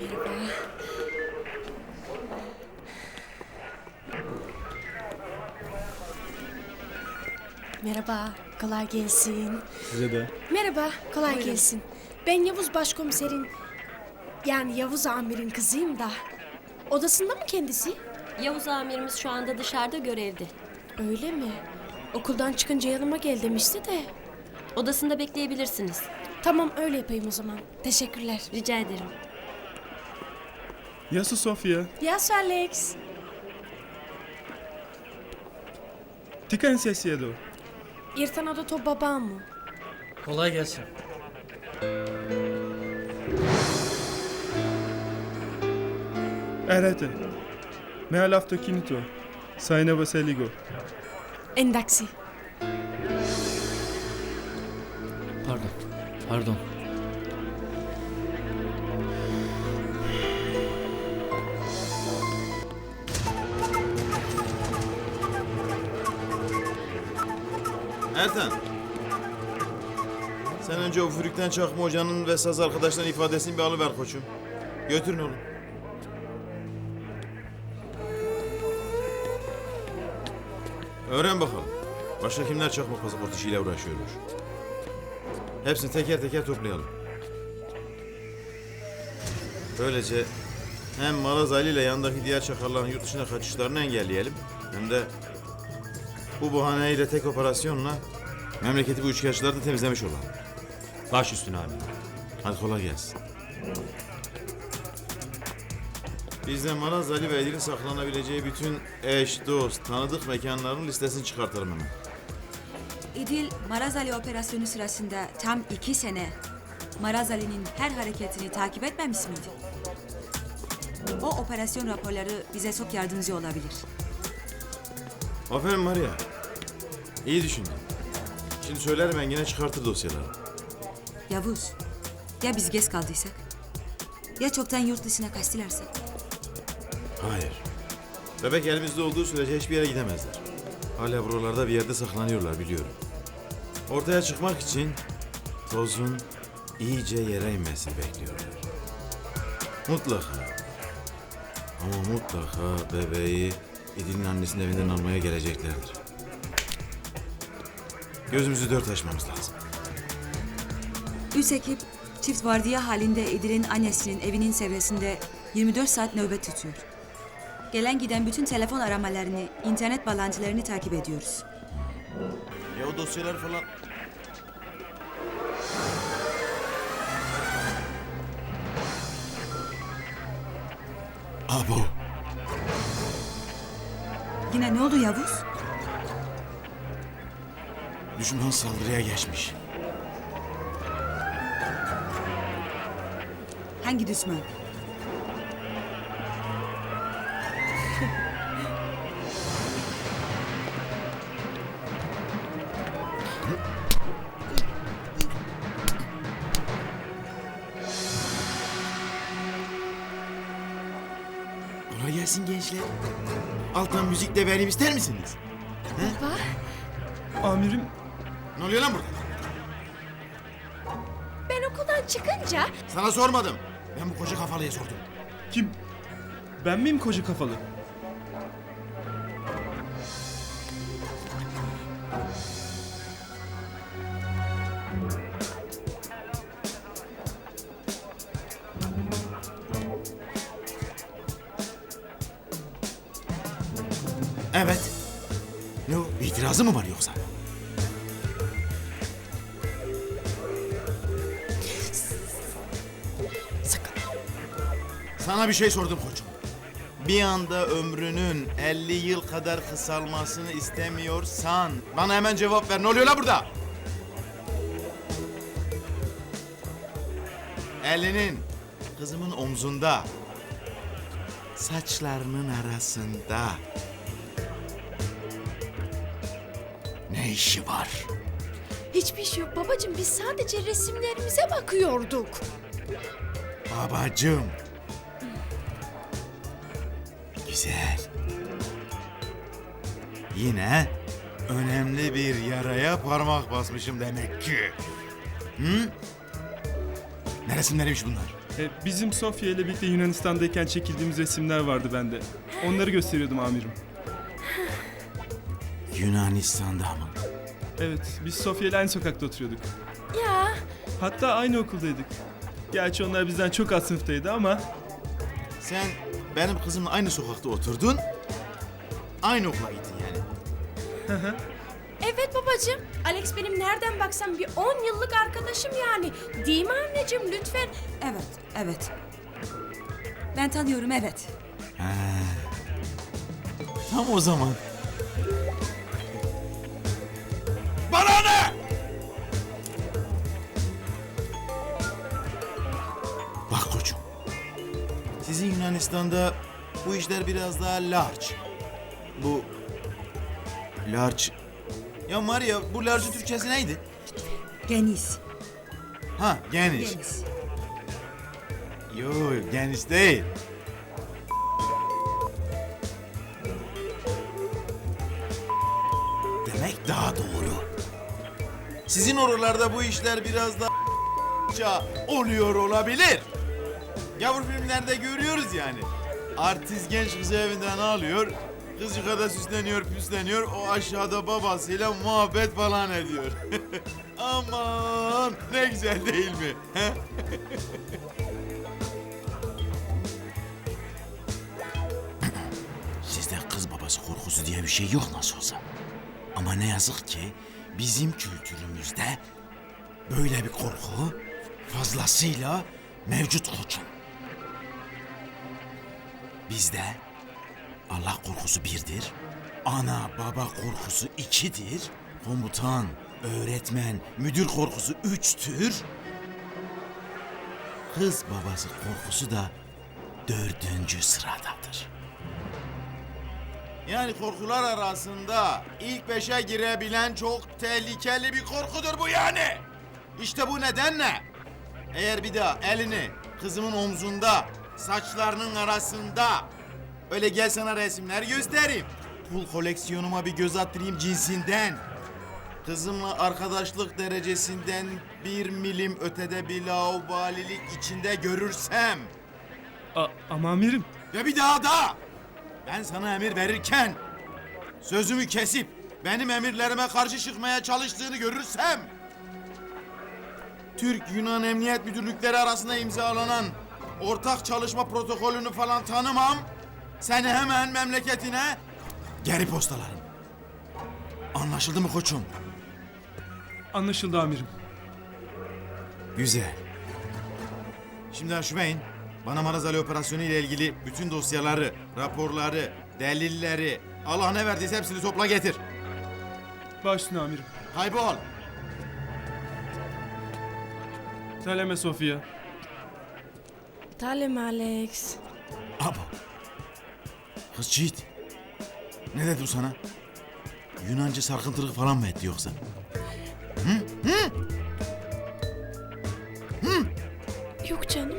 Merhaba. Merhaba, kolay gelsin. Size de. Merhaba, kolay gelsin. Ben Yavuz Başkomiserin, yani Yavuz Amir'in kızıyım da. Odasında mı kendisi? Yavuz amirimiz şu anda dışarıda görevde. Öyle mi? Okuldan çıkınca yanıma gel demişti de. Odasında bekleyebilirsiniz. Tamam öyle yapayım o zaman. Teşekkürler. Rica ederim. Yasu Sofia. Yas Alex. Ti kan se sjedu? İrfan o da to babam mı? Kolay gelsin. Erete. Me alafto kinito. Sajna Vaseligo. Endaksi. Pardon. Pardon. Ertan. Sen önce o Fürük'ten Çakma Hoca'nın ve saz arkadaşların ifadesini bir alıver koçum. Götürün oğlum. Öğren bakalım. Başka kimler çakma pasaport işiyle uğraşıyorlar? Hepsini teker teker toplayalım. Böylece hem Maraz Ali ile yandaki diğer çakarların yurt dışına kaçışlarını engelleyelim. Hem de bu bahaneyle tek operasyonla memleketi bu üçkağıtçıları da temizlemiş olalım. Baş üstüne abi. Hadi kolay gelsin. Biz de Maraz Ali Edil'in saklanabileceği bütün eş, dost, tanıdık mekanların listesini çıkartalım hemen. İdil, Marazali operasyonu sırasında tam iki sene Marazali'nin her hareketini takip etmemiş miydi? O operasyon raporları bize çok yardımcı olabilir. Aferin Maria. İyi düşündün. Şimdi söylerim ben yine çıkartır dosyaları. Yavuz, ya biz geç kaldıysak? Ya çoktan yurt dışına kaçtılarsa? Hayır. Bebek elimizde olduğu sürece hiçbir yere gidemezler. Hala buralarda bir yerde saklanıyorlar biliyorum. Ortaya çıkmak için tozun iyice yere inmesini bekliyorlar. Mutlaka. Ama mutlaka bebeği İdil'in annesinin evinden almaya geleceklerdir. Gözümüzü dört açmamız lazım. Üç ekip çift vardiya halinde İdil'in annesinin evinin çevresinde 24 saat nöbet tutuyor. Gelen giden bütün telefon aramalarını, internet bağlantılarını takip ediyoruz. Ya o dosyalar falan... Abo. Yine ne oldu Yavuz? Düşman saldırıya geçmiş. Hangi düşman? Gençler. Alttan müzik de vereyim ister misiniz? Amirim Ne oluyor lan burada? Ben okuldan çıkınca Sana sormadım. Ben bu koca kafalıya sordum. kim? Ben miyim koca kafalı? Evet. Ne o? İtirazı mı var yoksa? sakın. Sana bir şey sordum koçum. Bir anda ömrünün 50 yıl kadar kısalmasını istemiyorsan bana hemen cevap ver. Ne oluyor la burada? Elinin kızımın omzunda. Saçlarının arasında. Ne işi var? Hiçbir şey yok babacığım. Biz sadece resimlerimize bakıyorduk. Babacığım. Güzel. Yine önemli bir yaraya parmak basmışım demek ki. Hı? Ne resimleriymiş bunlar? E, bizim Sofya ile birlikte Yunanistan'dayken çekildiğimiz resimler vardı bende. Onları gösteriyordum amirim. Yunanistan'da mı? Evet, biz Sofya ile aynı sokakta oturuyorduk. Ya Hatta aynı okuldaydık. Gerçi onlar bizden çok alt sınıftaydı ama Sen benim kızımla aynı sokakta oturdun. Aynı okula gittin yani. evet babacığım. Alex benim nereden baksan bir 10 yıllık arkadaşım yani. Değil mi anneciğim lütfen? Evet, evet. Ben tanıyorum, evet. Tam o zaman. Bana ne? Bak koçum. Sizin Yunanistan'da bu işler biraz daha large. Bu large... Ya Maria bu large'ın Türkçesi neydi? Geniş, Ha geniş. geniş. Yo geniş değil. Demek daha doğru. Sizin oralarda bu işler biraz daha oluyor olabilir. Yavru filmlerde görüyoruz yani. Artist genç kızı evinden alıyor. Kız yukarıda süsleniyor, püsleniyor. O aşağıda babasıyla muhabbet falan ediyor. Aman ne güzel değil mi? Sizde kız babası korkusu diye bir şey yok nasıl olsa. Ama ne yazık ki bizim kültürümüzde böyle bir korku fazlasıyla mevcut koçum. Bizde Allah korkusu birdir, ana baba korkusu ikidir, komutan, öğretmen, müdür korkusu üçtür, kız babası korkusu da dördüncü sıradadır. Yani korkular arasında ilk beşe girebilen çok tehlikeli bir korkudur bu yani. İşte bu nedenle eğer bir daha elini kızımın omzunda, saçlarının arasında öyle gel sana resimler göstereyim. Pul koleksiyonuma bir göz attırayım cinsinden. Kızımla arkadaşlık derecesinden bir milim ötede bir laubalilik içinde görürsem A- ama amirim ve bir daha da ben sana emir verirken sözümü kesip benim emirlerime karşı çıkmaya çalıştığını görürsem Türk Yunan Emniyet Müdürlükleri arasında imzalanan ortak çalışma protokolünü falan tanımam. Seni hemen memleketine geri postalarım. Anlaşıldı mı koçum? anlaşıldı amirim. Güzel. Şimdi Aşubeyn, bana Marazali operasyonu ile ilgili bütün dosyaları, raporları, delilleri, Allah ne verdiyse hepsini topla getir. Baş üstüne amirim. Kaybol. Seleme Sofya. Talim Alex. Abo. Kız Çiğit. Ne dedi o sana? Yunanca sarkıntılık falan mı etti yoksa? Yok canım.